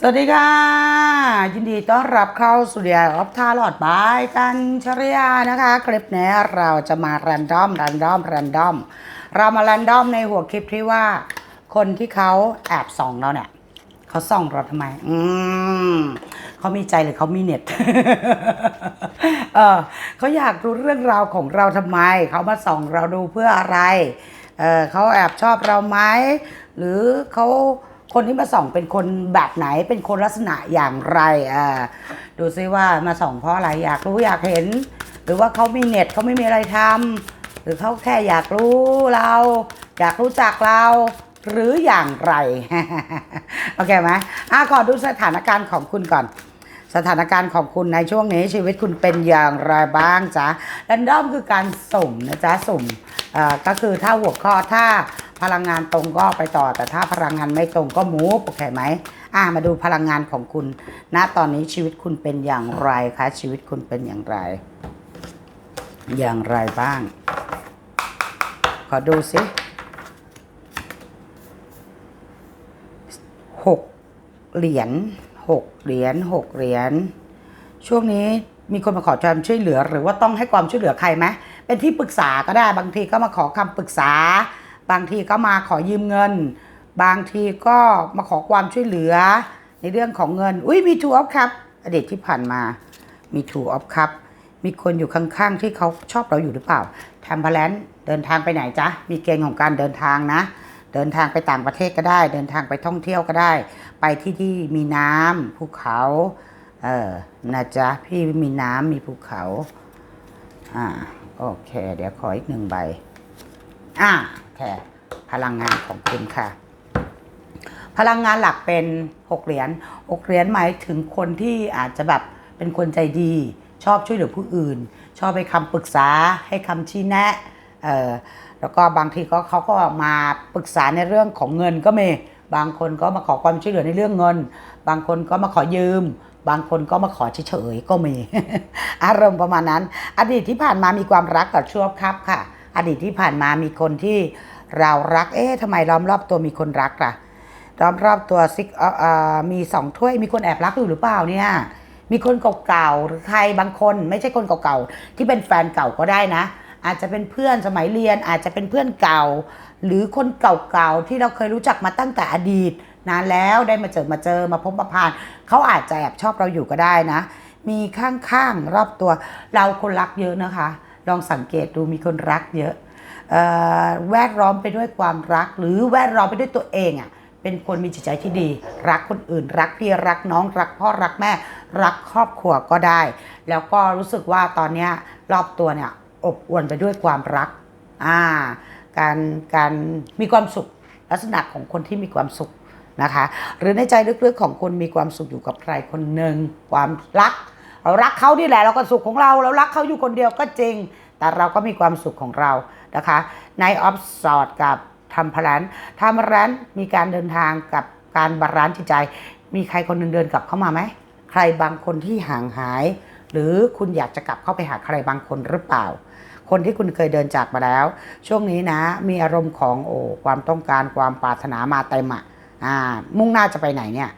สวัสดีค่ะ ยินดีต้อนรับเข้าสู่เดียออฟทาลอดบายกันชริยานะคะ คลิปนี้เราจะมาแรนดอมแรนดอมแรนดอมเรามาแรนดอมในหัวคลิปที่ว่า คนที่เขาแอบส่องเราเนี่ยเขาส่องเราทำไม อืมเขามีใจหรือเขามีเน็ต เออเขาอยากรู้เรื่องราวของเราทำไม เขามาส่องเราดูเพื่ออะไร เออเขาแอบชอบเราไหมหรือเขา คนที่มาส่องเป็นคนแบบไหนเป็นคนลักษณะอย่างไรอ่าดูซิว่ามาส่องเพราะอะไรอยากรู้อยากเห็น หรือว่าเขามีเน็ตเขาไม่มีอะไรทำหรือเขาแค่อยากรู้เรา อยากรู้จักเรา หรืออย่างไรโอเคไหมอะขอดูสถานการณ์ของคุณก่อนสถานการณ์ของคุณในช่วงนี้ชีวิตคุณเป็นอย่างไรบ้างจ๊ะแรนดอมคือการสุ่มนะจ๊ะสุ่มอ่อก็คือถ้าหัวข้อถ้า พลังงานตรงก็ไปต่อ แต่ถ้าพลังงานไม่ตรงก็มูฟโอเคไหมอะมาดูพลังงานของคุณณตอนนี้ชีวิตคุณเป็นอย่างไรคะชีวิตคุณเป็นอย่างไร อย่างไรบ้าง ขอดูสิหกเหรียญหกเหรียญหกเหรียญช่วงนี้มีคนมาขอความช่วยเหลือ หรือว่าต้องให้ความช่วยเหลือใครไหมเป็นที่ปรึกษาก็ได้บางทีก็มาขอคำปรึกษา บางทีก็มาขอยืมเงิน บางทีก็มาขอความช่วยเหลือ ในเรื่องของเงิน อุ้ยมีทูออฟครับอดีตที่ผ่านมา มีทูออฟครับ มีคนอยู่ข้างๆที่เขาชอบเราอยู่หรือเปล่าทำพลนเดินทางไปไหนจ๊ะ มีเกณฑ์ของการเดินทางนะ เดินทางไปต่างประเทศก็ได้ เดินทางไปท่องเที่ยวก็ได้ ไปที่ที่มีน้ำภูเขาเออนะจ๊ะ พี่มีน้ำมีภูเขา อ่า โอเค เดี๋ยวขออีกหนึ่งใบ อ่า โอเคพลังงานของคุณค่ะ พลังงานหลักเป็นหกเหรียญหกเหรียญหมายถึงคนที่อาจจะแบบเป็นคนใจดี ชอบช่วยเหลือผู้อื่น ชอบให้คำปรึกษาให้คำชี้แนะเออแล้วก็บางทีก็เขาก็มาปรึกษาในเรื่องของเงินก็มีบางคนก็มาขอความช่วยเหลือในเรื่องเงิน บางคนก็มาขอยืม บางคนก็มาขอเฉยๆก็มี อารมณ์ประมาณนั้น อดีตที่ผ่านมามีความรักกับชั่วครับค่ะ อดีตที่ผ่านมามีคนที่เรารัก เอ๊ะทำไมล้อมรอบตัวมีคนรักล่ะรอบรอบตัวซิกอ่อเอ่อมีสองถ้วย มีคนแอบรักอยู่หรือเปล่าเนี่ย มีคนเก่าๆหรือใครบางคน ไม่ใช่คนเก่าๆที่เป็นแฟนเก่าก็ได้นะ อาจจะเป็นเพื่อนสมัยเรียน อาจจะเป็นเพื่อนเก่า หรือคนเก่าๆที่เราเคยรู้จักมาตั้งแต่อดีต นานแล้วได้มาเจอมาเจอมาพบมาผ่านเขาอาจจะแอบชอบเราอยู่ก็ได้นะ มีข้างๆรอบตัวเราคนรักเยอะนะคะ ลองสังเกตดูมีคนรักเยอะออแวดล้อมไปด้วยความรัก หรือแวดล้อมไปด้วยตัวเองอะ่ะเป็นคนมีจิตใจที่ดี รักคนอื่น รักพี่รักน้องรักพ่อรักแม่ รักครอบครัวก็ได้ แล้วก็รู้สึกว่าตอนนี้รอบตัวเนี่ยอบอวลไปด้วยความรักอ่าการการมีความสุขลักษณะของคนที่มีความสุขนะคะ หรือในใจลึกๆของคนมีความสุขอยู่กับใครคนหนึ่งความรัก เรารักเขานี่แหละเราก็สุขของเรา เรารักเขาอยู่คนเดียวก็จริง แต่เราก็มีความสุขของเรานะคะในออฟสอดกับทำพลันทำพลันมีการเดินทางกับการบาลานซ์จิตใจ มีใครคนหนึ่งเดินกลับเข้ามาไหมใครบางคนที่ห่างหาย หรือคุณอยากจะกลับเข้าไปหาใครบางคนหรือเปล่า คนที่คุณเคยเดินจากมาแล้ว ช่วงนี้นะ มีอารมณ์ของโอ้ความต้องการความปรารถนามาเต็มอะอ่ามุ่งหน้าจะไปไหนเนี่ย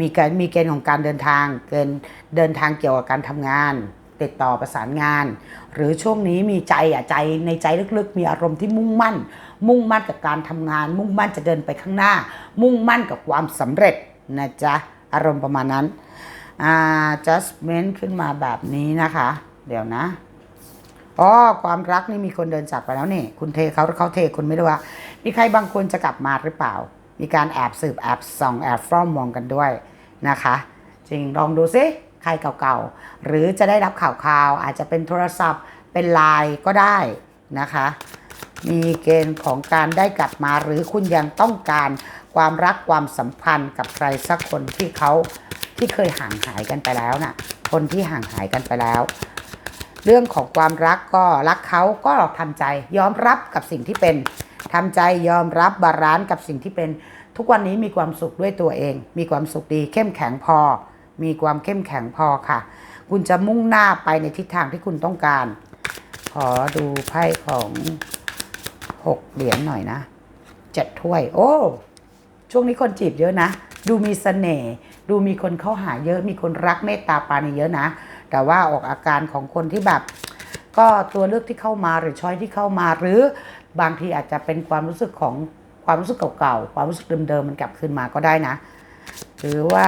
มีการมีเกณฑ์ของการเดินทาง เกณฑ์เดินทางเกี่ยวกับการทำงาน ติดต่อประสานงาน หรือช่วงนี้มีใจอะใจในใจลึกๆ มีอารมณ์ที่มุ่งมั่น มุ่งมั่นกับการทำงาน มุ่งมั่นจะเดินไปข้างหน้า มุ่งมั่นกับความสำเร็จนะจ๊ะอารมณ์ประมาณนั้นอ่า adjustment ขึ้นมาแบบนี้นะคะ เดี๋ยวนะอ๋อความรักนี่มีคนเดินจากไปแล้วนี่ คุณเทเขาเขาเทคุณไม่รู้ว่า มีใครบางคนจะกลับมาหรือเปล่า มีการแอบสืบแอบส่องแอบฟ้อมมองกันด้วยนะคะ จริงลองดูซิใครเก่าๆ หรือจะได้รับข่าวข่าวอาจจะเป็นโทรศัพท์เป็นไลน์ก็ได้นะคะ มีเกณฑ์ของการได้กลับมาหรือคุณยังต้องการความรักความสัมพันธ์กับใครสักคนที่เขาที่เคยห่างหายกันไปแล้วน่ะคนที่ห่างหายกันไปแล้ว เรื่องของความรักก็รักเขาก็ทำใจยอมรับกับสิ่งที่เป็น ทำใจยอมรับบาลานซ์กับสิ่งที่เป็นทุกวันนี้มีความสุขด้วยตัวเอง มีความสุขดีเข้มแข็งพอ มีความเข้มแข็งพอค่ะ คุณจะมุ่งหน้าไปในทิศทางที่คุณต้องการ ขอดูไพ่ของหกเหรียญหน่อยนะเจ็ดถ้วย โอ้ช่วงนี้คนจีบเยอะนะ ดูมีเสน่ห์ดูมีคนเข้าหาเยอะ มีคนรักเมตตาปราณีเยอะนะ แต่ว่าออกอาการของคนที่แบบ ก็ตัวเลือกที่เข้ามาหรือช้อยที่เข้ามาหรือ บางทีอาจจะเป็นความรู้สึกของความรู้สึกเก่าๆ ความรู้สึกเดิมๆ มันกลับคืนมาก็ได้นะ หรือว่า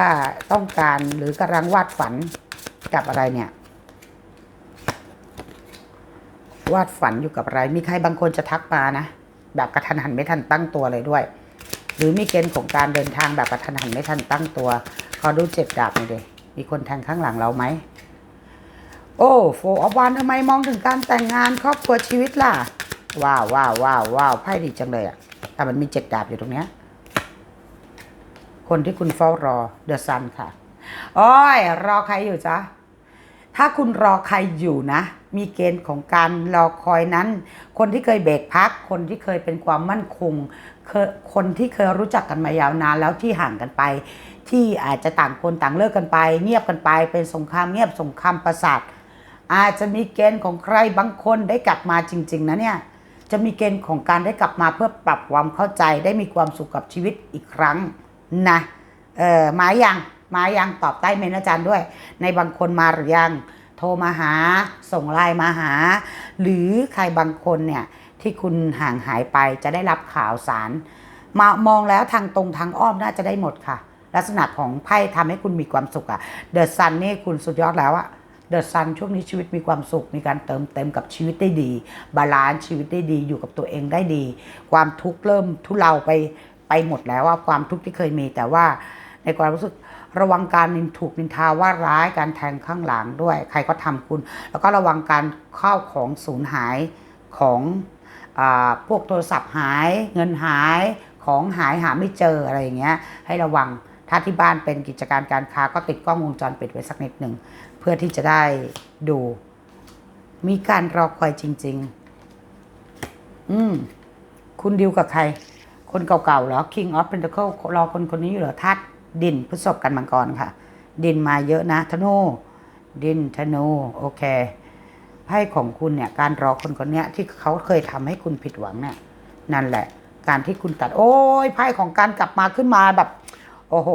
ต้องการหรือกำลังวาดฝันกับอะไรเนี่ย วาดฝันอยู่กับอะไร มีใครบางคนจะทักมานะ แบบกระทันหันไม่ทันตั้งตัวเลยด้วย หรือมีเกณฑ์ของการเดินทางแบบกระทันหันไม่ทันตั้งตัว ขอดูเจ็บดาบหน่อยดิมีคนแทงข้างหลังเราไหม โอ้โฟออฟวันทำไมมองถึงการแต่งงานครอบครัวชีวิตล่ะ ว้าวว้าวว้าวว้าวไพ่ดีจังเลยอะแต่มันมีเจ็ดดาบอยู่ตรงเนี้ย คนที่คุณเฝ้ารอเดอะซันค่ะ โอ้ย รอใครอยู่จ๊ะ ถ้าคุณรอใครอยู่นะ มีเกณฑ์ของการรอคอยนั้น คนที่เคยเบรกพัก คนที่เคยเป็นความมั่นคง คนที่เคยรู้จักกันมายาวนานแล้วที่ห่างกันไป ที่อาจจะต่างคนต่างเลิกกันไป เงียบกันไป เป็นสงครามเงียบสงครามประสาทอาจจะมีเกณฑ์ของใครบางคนได้กลับมาจริง ๆ นะเนี่ย จะมีเกณฑ์ของการได้กลับมาเพื่อปรับความเข้าใจได้มีความสุขกับชีวิตอีกครั้งนะเออมายังมายังตอบใต้เมนอาจารย์ด้วย ในบางคนมาหรือยังโทรมาหา ส่งไลน์มาหา หรือใครบางคนเนี่ยที่คุณห่างหายไปจะได้รับข่าวสาร มามองแล้วทางตรงทางอ้อมน่าจะได้หมดค่ะ ลักษณะของไพ่ทำให้คุณมีความสุขอะเดอะซันนี่คุณสุดยอดแล้วอะ เดอะซันช่วงนี้ชีวิตมีความสุข มีการเติมเต็มกับชีวิตได้ดี บาลานซ์ชีวิตได้ดีอยู่กับตัวเองได้ดี ความทุกข์เริ่มทุเลาไปไปหมดแล้วว่าความทุกข์ที่เคยมีแต่ว่าในความรู้สึกระวังการนินถูกนินทาว่าร้ายการแทงข้างหลังด้วย ใครก็ทำคุณ แล้วก็ระวังการข้าวของสูญหายของอพวกโทรศัพท์หาย เงินหายของหายหาไม่เจออะไรอย่างเงี้ยให้ระวัง ถ้าที่บ้านเป็นกิจการการค้าก็ติดกล้องวงจรปิดไว้สักนิดหนึ่ง เพื่อที่จะได้ดู มีการรอคอยจริง ๆ อืม คุณดิวกับใคร คนเก่าๆเหรอ King of Pentacle รอคนคนนี้อยู่เหรอทัดดินพฤษภกันมังกรค่ะ ดินมาเยอะนะธนูดินธนูโอเคไพ่ของคุณเนี่ย การรอคนคนนี้ที่เขาเคยทำให้คุณผิดหวังเนี่ย นั่นแหละ การที่คุณตัด โอ้ยไพ่ของการกลับมาขึ้นมาแบบ โอ้โห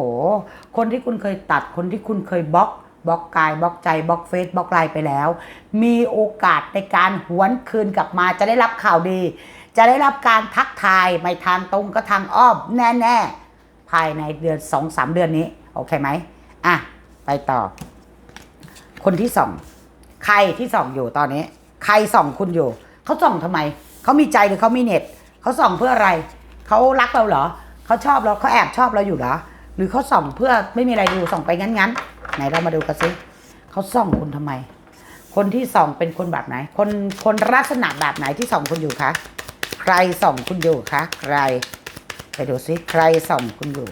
คนที่คุณเคยตัด คนที่คุณเคยบล็อก บล็อกกาย บล็อกใจ บล็อกเฟซ บล็อกไลน์ไปแล้ว มีโอกาสในการหวนคืนกลับมา จะได้รับข่าวดี จะได้รับการทักทาย ไม่ทางตรงก็ทางอ้อมแน่ๆ ภายในเดือนสองสามเดือนนี้ โอเคไหมอะ ไปต่อ คนที่สอง ใครที่ส่องอยู่ตอนนี้ ใครส่องคุณอยู่ เขาส่องทำไม เขามีใจหรือเขามีเน็ต เขาส่องเพื่ออะไร เขารักเราเหรอ เขาชอบเรา เขาแอบชอบเราอยู่เหรอ หรือเขาส่องเพื่อไม่มีอะไรดูส่องไปงั้นๆไหนเรามาดูกันสิเขาส่องคุณทำไม คนที่ส่องเป็นคนแบบไหน คนคนลักษณะแบบไหนที่ส่องคุณอยู่คะใครส่องคุณอยู่คะใคร ไปดูซิใครส่องคุณอยู่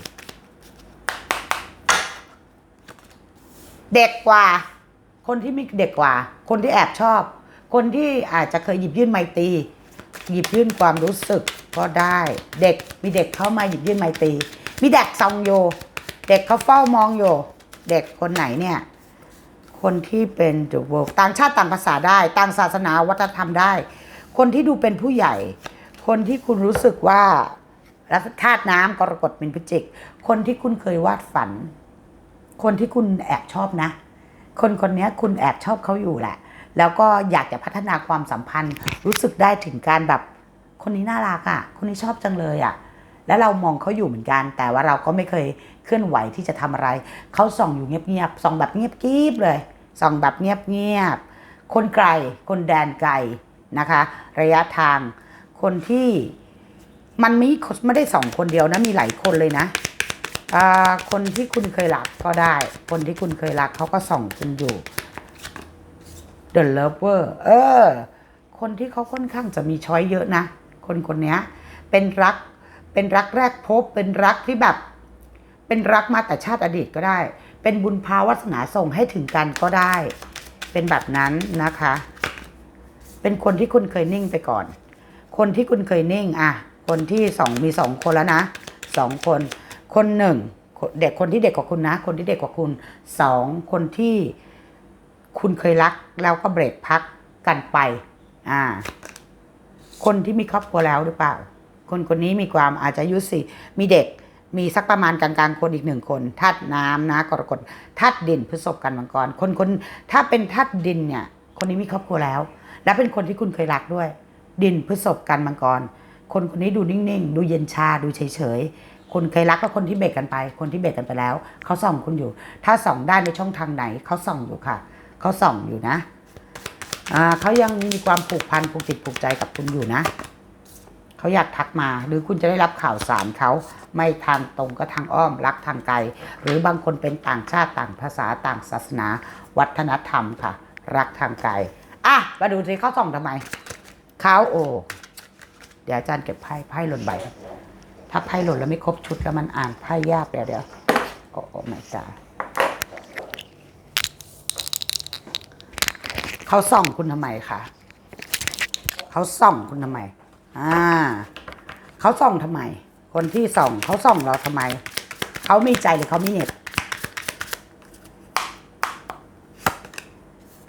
เด็กกว่า คนที่มีเด็กกว่า คนที่แอบชอบ คนที่อาจจะเคยหยิบยื่นไมตีหยิบยื่นความรู้สึกก็ได้ เด็กมีเด็กเข้ามาหยิบยื่นไมตี มีเด็กส่องอยู่เด็กเขาเฝ้ามองอยู่ เด็กคนไหนเนี่ย คนที่เป็นจุดโวต่างชาติต่างภาษาได้ ต่างศาสนาวัฒนธรรมได้ คนที่ดูเป็นผู้ใหญ่ คนที่คุณรู้สึกว่ารัฐธาตุน้ำกรกฎเป็นพิจิก คนที่คุณเคยวาดฝัน คนที่คุณแอบชอบนะ คนคนนี้คุณแอบชอบเขาอยู่แหละ แล้วก็อยากจะพัฒนาความสัมพันธ์ รู้สึกได้ถึงการแบบ คนนี้น่ารักอะ่ะ คนนี้ชอบจังเลยอะ่ะ แล้วเรามองเขาอยู่เหมือนกัน แต่ว่าเราก็ไม่เคยเคลื่อนไหวที่จะทำอะไร เขาส่องอยู่เงียบๆส่องแบบเงียบกริบเลย ส่องแบบเงียบๆคนไกล คนแดนไกลนะคะ ระยะทาง คนที่มันไม่ไม่ได้สองคนเดียวนะมีหลายคนเลยนะคนที่คุณเคยรักก็ได้ คนที่คุณเคยรักเขาก็ส่องคุณอยู่ The Lover เออ คนที่เขาค่อนข้างจะมีช้อยเยอะนะ คนคนนี้เป็นรัก เป็นรักแรกพบ เป็นรักที่แบบ เป็นรักมาแต่ชาติอดีตก็ได้ เป็นบุญพาวัสนาส่งให้ถึงกันก็ได้ เป็นแบบนั้นนะคะ เป็นคนที่คุณเคยนิ่งไปก่อน คนที่คุณเคยนิ่งอะ คนที่สองมีสองคนแล้วนะสองคน คนหนึ่งเด็กคนที่เด็กกว่าคุณนะ คนที่เด็กกว่าคุณสองคนที่คุณเคยรักแล้วก็เบรกพักกันไป อ่า คนที่มีครอบครัวแล้วหรือเปล่า คนคนนี้มีความอาจจะอายุสี่มีเด็กมีสักประมาณกลางๆ คนอีกหนึ่งคนธาตุน้ำนะกรกฎธาตุดินพฤษภกันมังกรคนคนถ้าเป็นธาตุดินเนี่ยคนนี้มีครอบครัวแล้ว และเป็นคนที่คุณเคยรักด้วย ดินพฤษภกันมังกร คนคนนี้ดูนิ่งๆ ดูเย็นชาดูเฉยๆคนเคยรักกับคนที่เบรกกันไป คนที่เบรกกันไปแล้วเขาส่องคุณอยู่ ถ้าส่องได้ในช่องทางไหนเขาส่องอยู่ค่ะเขาส่องอยู่นะเขายังมีความผูกพันผูกจิตผูกใจกับคุณอยู่นะ เขาอยากทักมา หรือคุณจะได้รับข่าวสารเขาไม่ทางตรงก็ทางอ้อมรักทางไกล หรือบางคนเป็นต่างชาติต่างภาษาต่างศาสนา วัฒนธรรมค่ะ รักทางไกลอะมาดูสิเขาส่องทำไมเขาโอ้เดี๋ยวอาจารย์เก็บไพ่ไพ่หล่นใบถ้าไพ่หล่นแล้วไม่ครบชุดแล้วมันอ่านไพ่ยากเดี๋ยวเดี๋ยวโอ้โอ้ไม่จ้าเขาส่องคุณทำไมคะเขาส่องคุณทำไม อ่าเขาส่องทำไม คนที่ส่องเขาส่องเราทำไม เขามีใจหรือเขามีเหตุ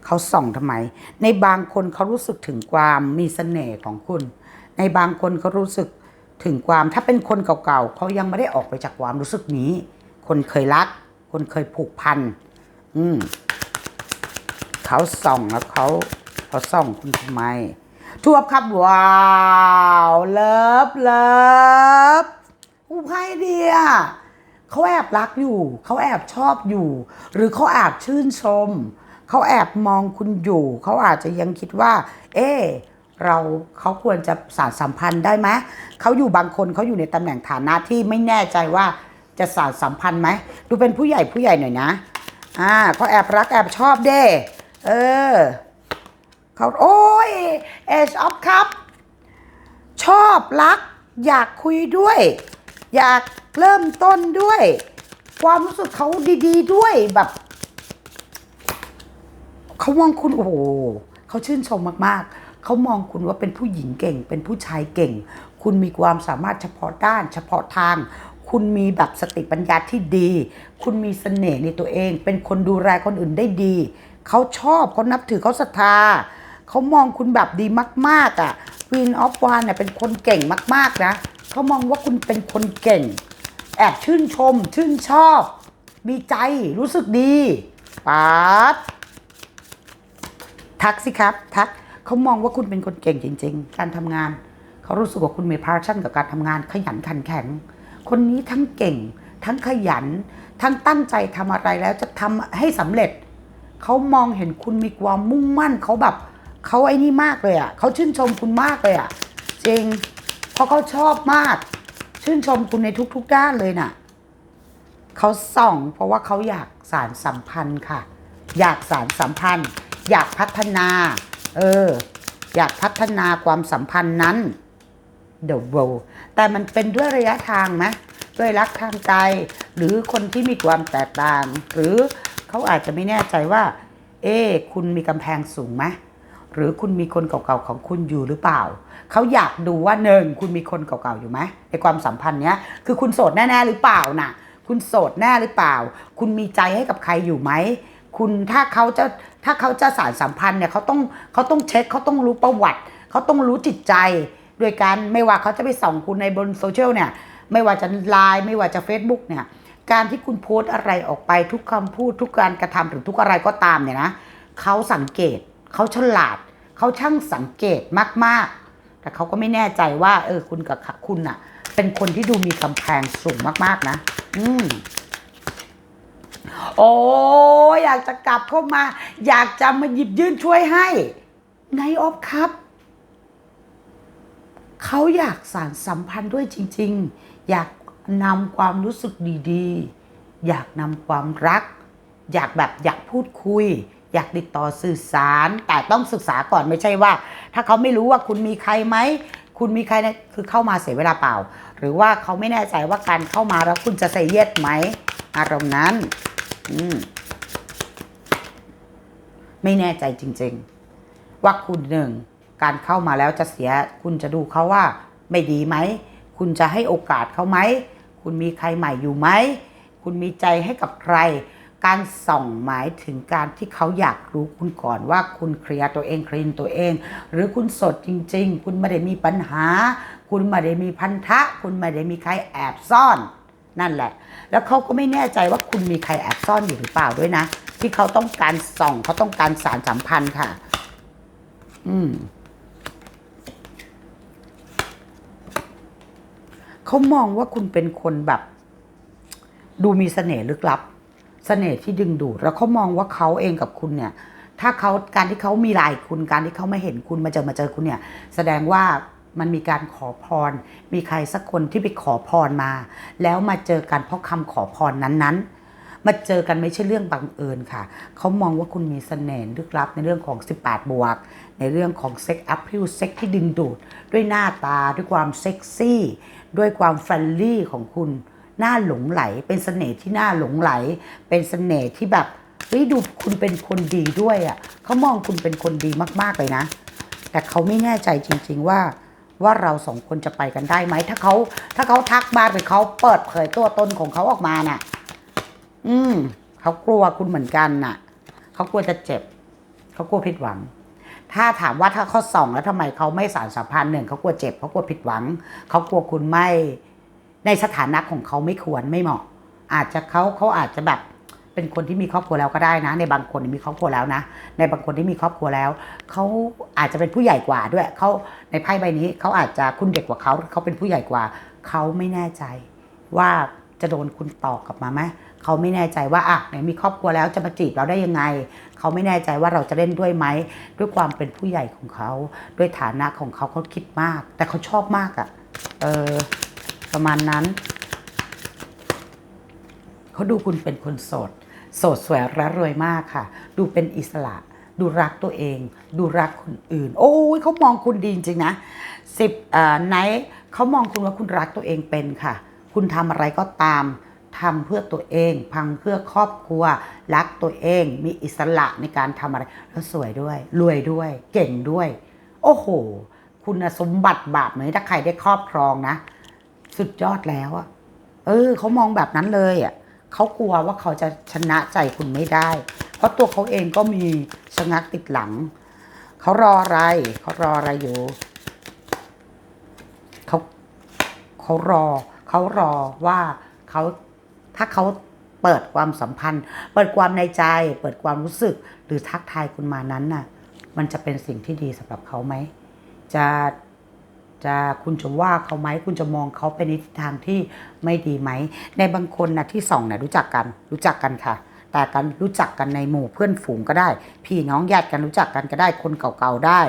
เขาส่องทำไม ในบางคนเขารู้สึกถึงความมีเสน่ห์ของคุณ ในบางคนเขารู้สึกถึงความถ้าเป็นคนเก่าๆเขายังไม่ได้ออกไปจากความรู้สึกนี้ คนเคยรัก คนเคยผูกพัน อืมเขาส่องแล้วเขาเขาส่องคุณทำไม ทวบครับ ว้าวเลิฟเลิฟอู้ไพ่เดียเขาแอบรักอยู่ เขาแอบชอบอยู่ หรือเขาแอบชื่นชม เขาแอบมองคุณอยู่ เขาอาจจะยังคิดว่า เอ๊เราเขาควรจะสานสัมพันธ์ได้ไหมเขาอยู่บางคนเขาอยู่ในตำแหน่งฐานะที่ไม่แน่ใจว่าจะสานสัมพันธ์ไหมดูเป็นผู้ใหญ่ผู้ใหญ่หน่อยนะอ่าเขาแอบรักแอบชอบเด้ เออ เขาโอ้ยเอชออฟครับ ชอบรัก อยากคุยด้วย อยากเริ่มต้นด้วย ความรู้สึกเขาดีๆด้วยแบบเขามองคุณโอ้โหเขาชื่นชมมากๆ เขามองคุณว่าเป็นผู้หญิงเก่ง เป็นผู้ชายเก่ง คุณมีความสามารถเฉพาะด้าน เฉพาะทาง คุณมีแบบสติปัญญาที่ดี คุณมีเสน่ห์ในตัวเอง เป็นคนดูแลคนอื่นได้ดี เขาชอบเขานับถือเขาศรัทธา เขามองคุณแบบดีมาก ๆอะ Queen of w a n เนี่ยเป็นคนเก่งมากๆนะเขามองว่าคุณเป็นคนเก่ง แอบชื่นชม ชื่นชอบ มีใจรู้สึกดีป๊าดทักสิครับ ทักเขามองว่าคุณเป็นคนเก่งจริง ๆ การทำงานเขารู้สึกว่าคุณมี passion กับการทำงานขยันขันแข็ง คนนี้ทั้งเก่ง ทั้งขยัน ทั้งตั้งใจทำอะไรแล้วจะทำให้สำเร็จ เขามองเห็นคุณมีความมุ่งมั่นเขาแบบ เขาไอ้นี่มากเลยอะ่ะเขาชื่นชมคุณมากเลยอะ่ะจริงเพราะเขาชอบมาก ชื่นชมคุณในทุก ๆ ด้านเลยน่ะเขาส่องเพราะว่าเขาอยากสารสัมพันธ์ค่ะ อยากสารสัมพันธ์ อยากพัฒนา เออ อยากพัฒนาความสัมพันธ์นั้น The world แต่มันเป็นด้วยระยะทางไหมด้วยรักทางใจ หรือคนที่มีความแตกต่าง หรือเขาอาจจะไม่แน่ใจว่า เอ๊คุณมีกำแพงสูงไหม หรือคุณมีคนเก่าๆของคุณอยู่หรือเปล่า เขาอยากดูว่าหนึ่งคุณมีคนเก่าๆอยู่ไหมในความสัมพันธ์เนี้ยคือคุณโสดแน่ๆหรือเปล่าน่ะคุณโสดแน่หรือเปล่า คุณมีใจให้กับใครอยู่ไหมคุณถ้าเขาจะถ้าเขาจะสารสัมพันธ์เนี่ยเขาต้องเขาต้องเช็คเขาต้องรู้ประวัติ เขาต้องรู้จิตใจโดยการไม่ว่าเขาจะไปส่องคุณในบนโซเชียลเนี่ยไม่ว่าจะไลน์ไม่ว่าจะ Facebook เนี่ยการที่คุณโพสต์อะไรออกไปทุกคำพูดทุกการกระทำหรือทุกอะไรก็ตามเนี่ยนะเขาสังเกต เขาฉลาด เขาช่างสังเกตมากๆ แต่เขาก็ไม่แน่ใจว่า เออคุณกับคุณอะเป็นคนที่ดูมีกำแพงสูงมากๆนะ อืมโอ้อยากจะกลับเข้ามา อยากจะมาหยิบยื่นช่วยให้ไนออฟครับ เขาอยากสารสัมพันธ์ด้วยจริง ๆ อยากนำความรู้สึกดีๆ อยากนำความรัก อยากแบบอยากพูดคุย อยากติดต่อสื่อสาร แต่ต้องศึกษาก่อนไม่ใช่ว่า ถ้าเขาไม่รู้ว่าคุณมีใครไหมคุณมีใครเนี่ยคือเข้ามาเสียเวลาเปล่า หรือว่าเขาไม่แน่ใจว่าการเข้ามาแล้วคุณจะใส่เย็ดไหมอารมณ์นั้นอืมไม่แน่ใจจริง ๆ ว่าคุณหนึ่งการเข้ามาแล้วจะเสีย คุณจะดูเขาว่าไม่ดีไหม คุณจะให้โอกาสเขาไหม คุณมีใครใหม่อยู่ไหม คุณมีใจให้กับใคร การส่องหมายถึงการที่เขาอยากรู้คุณก่อนว่าคุณเคลียร์ตัวเองคลีนตัวเอง หรือคุณสดจริง ๆ คุณไม่ได้มีปัญหา คุณไม่ได้มีพันธะ คุณไม่ได้มีใครแอบซ่อนนั่นแหละ แล้วเขาก็ไม่แน่ใจว่าคุณมีใครแอบซ่อนอยู่หรือเปล่าด้วยนะ ที่เขาต้องการส่องเขาต้องการสารสัมพันธ์ค่ะ อืมเขามองว่าคุณเป็นคนแบบ ดูมีเสน่ห์ลึกลับ เสน่ห์ที่ดึงดูดแล้วเขามองว่าเขาเองกับคุณเนี่ย ถ้าเขาการที่เขามีลายคุณการที่เขามาเห็นคุณมาเจอมาเจอคุณเนี่ย แสดงว่ามันมีการขอพร มีใครสักคนที่ไปขอพรมา แล้วมาเจอกันเพราะคำขอพรนั้นๆมาเจอกันไม่ใช่เรื่องบังเอิญค่ะ เขามองว่าคุณมีเสน่ห์ลึกลับในเรื่องของ 18 บวก ในเรื่องของเซ็กอัพพิวเซ็กที่ดึงดูด ด้วยหน้าตาด้วยความเซ็กซี่ ด้วยความเฟรนลี่ของคุณ น่าหลงไหล เป็นเสน่ห์ที่น่าหลงไหล เป็นเสน่ห์ที่แบบเฮ้ยดูคุณเป็นคนดีด้วยอะ่ะเขามองคุณเป็นคนดีมากๆเลยนะ แต่เขาไม่แน่ใจจริง ๆว่าว่าเราสองคนจะไปกันได้ไหมถ้าเขาถ้าเขาทักมาหรือเขาเปิดเผยตัวตนของเขาออกมาน่ะ อืมเขากลัวคุณเหมือนกันน่ะเขากลัวจะเจ็บเขากลัวผิดหวัง ถ้าถามว่าถ้าเขาส่องแล้วทำไมเขาไม่สารสัมพันธ์หนึ่งเขากลัวเจ็บเขากลัวผิดหวังเขากลัวคุณไม่ ในสถานะของเขาไม่ควรไม่เหมาะ อาจจะเขาเขาอาจจะแบบเป็นคนที่มีครอบครัวแล้วก็ได้นะ ในบางคนมีครอบครัวแล้วนะ ในบางคนที่มีครอบครัวแล้ว เขาอาจจะเป็นผู้ใหญ่กว่าด้วยเขาในไพ่ใบนี้เขาอาจจะคุณเด็กกว่าเขาเขาเป็นผู้ใหญ่กว่า เขาไม่แน่ใจ ว่าจะโดนคุณตอกกลับมาไหมเขาไม่แน่ใจว่าอะไหนมีครอบครัวแล้วจะมาจีบเราได้ยังไง เขาไม่แน่ใจว่าเราจะเล่นด้วยไหมด้วยความเป็นผู้ใหญ่ของเขาด้วยฐานะของเขาเขาคิดมาก แต่เขาชอบมากอะ่ะ เออ ประมาณนั้น เขาดูคุณเป็นคนโสด โสดสวยและรวยมากค่ะ ดูเป็นอิสระ ดูรักตัวเอง ดูรักคนอื่น โอ้ยเขามองคุณดีจริงนะสิบไนท์เขามองคุณว่าคุณรักตัวเองเป็นค่ะ คุณทำอะไรก็ตามทำเพื่อตัวเอง พังเพื่อครอบครัว รักตัวเอง มีอิสระในการทำอะไร แล้วสวยด้วย รวยด้วย เก่งด้วย โอ้โห คุณสมบัติบาปไหมถ้าใครได้ครอบครองนะ สุดยอดแล้วอะเออเขามองแบบนั้นเลยอะเขากลัวว่าเขาจะชนะใจคุณไม่ได้ เพราะตัวเขาเองก็มีชะงักติดหลัง เขารออะไร เขารออะไรอยู่ เขาเขารอ เขารอว่าเขาถ้าเขาเปิดความสัมพันธ์ เปิดความในใจ เปิดความรู้สึก หรือทักทายคุณมานั้นน่ะ มันจะเป็นสิ่งที่ดีสำหรับเขาไหม จะ จะคุณจะว่าเขาไหมคุณจะมองเขาไปในทิศทางที่ไม่ดีไหม ในบางคนนะที่สองเนี่ยรู้จักกันรู้จักกันค่ะ แต่กันรู้จักกันในหมู่เพื่อนฝูงก็ได้ พี่น้องญาติกันรู้จักกันก็ได้ คนเก่าๆได้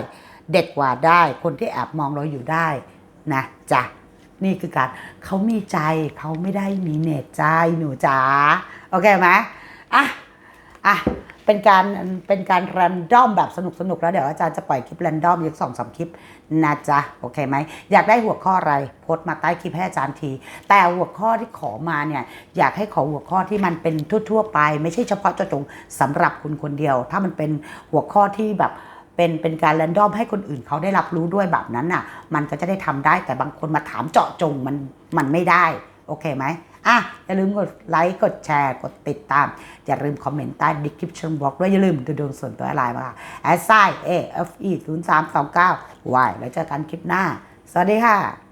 เด็กกว่าได้ คนที่แอบมองเราอยู่ได้นะจ้ะนี่คือการเขามีใจเขาไม่ได้มีเนตใจหนูจ๋าโอเคไหมอะ อะเป็นการเป็นการรันดอมแบบสนุกสนุกแล้วเดี๋ยวอาจารย์จะปล่อยคลิปรันดอมอีกสองสามคลิปนะจ๊ะ โอเคไหม อยากได้หัวข้ออะไรโพสต์มาใต้คลิปให้อาจารย์ที แต่หัวข้อที่ขอมาเนี่ยอยากให้ขอหัวข้อที่มันเป็นทั่ว ๆ ไป ไม่ใช่เฉพาะเจาะจงสำหรับคุณคนเดียว ถ้ามันเป็นหัวข้อที่แบบเป็นเป็นการแรนดอมให้คนอื่นเขาได้รับรู้ด้วยแบบนั้นน่ะ มันก็จะได้ทำได้แต่บางคนมาถามเจาะจงมันมันไม่ได้ โอเคไหม อะอย่าลืมกดไลค์กดแชร์กดติดตาม อย่าลืมคอมเมนต์ใต้ description box ด้วยอย่าลืมดูดวงส่วนตัวไลน์มาแอสไซเอฟอีศูนย์สามสองเก้าวายแล้วเจอกันคลิปหน้า สวัสดีค่ะ